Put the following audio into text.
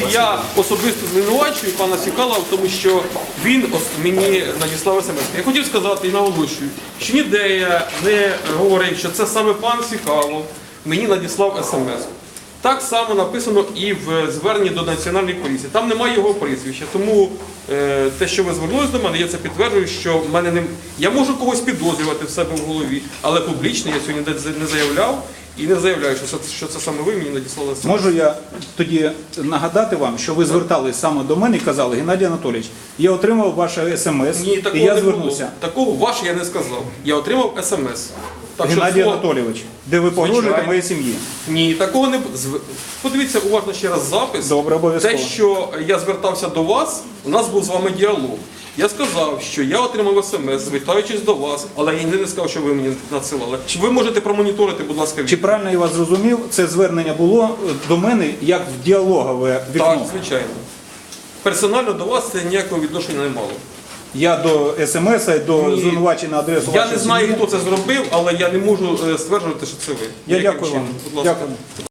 речі, я особисто звинувачую пана Сікала, тому що він мені надіслав смс. Я хотів сказати і наголошую, що ніде я не говорив, що це саме пан Сікало мені надіслав смс. Так само написано і в зверненні до національної поліції. Там немає його прізвища. Тому е, те, що ви звернулись до мене, я це підтверджую, що в мене не я можу когось підозрювати в себе в голові, але публічно я сьогодні не заявляв і не заявляю, що це, що це саме ви мені надіслали смс. Можу я тоді нагадати вам, що ви звертались саме до мене і казали, Геннадій Анатолійович, я отримав ваше смс Ні, такого і я не звернувся. було. Такого ваше я не сказав. Я отримав смс. Так що Геннадій слово- Анатолійович, де ви погрожуєте Звичайно. моїй сім'ї. Ні, такого не б- зв- Подивіться уважно ще раз запис. Добре, обов'язково. Те, що я звертався до вас, у нас був з вами діалог. Я сказав, що я отримав смс, звертаючись до вас, але я не сказав, що ви мені надсилали. Чи ви можете промоніторити, будь ласка, Чи правильно я вас зрозумів, це звернення було е, до мене як в діалогове Так, звичайно. Персонально до вас це ніякого відношення не мало. Я до смс, і до Ні. звинувачень на адресу Я вашої не знаю, сім'ї. хто це зробив, але я не можу е, стверджувати, що це ви. Я Яким дякую чином? вам. Будь ласка. Дякую.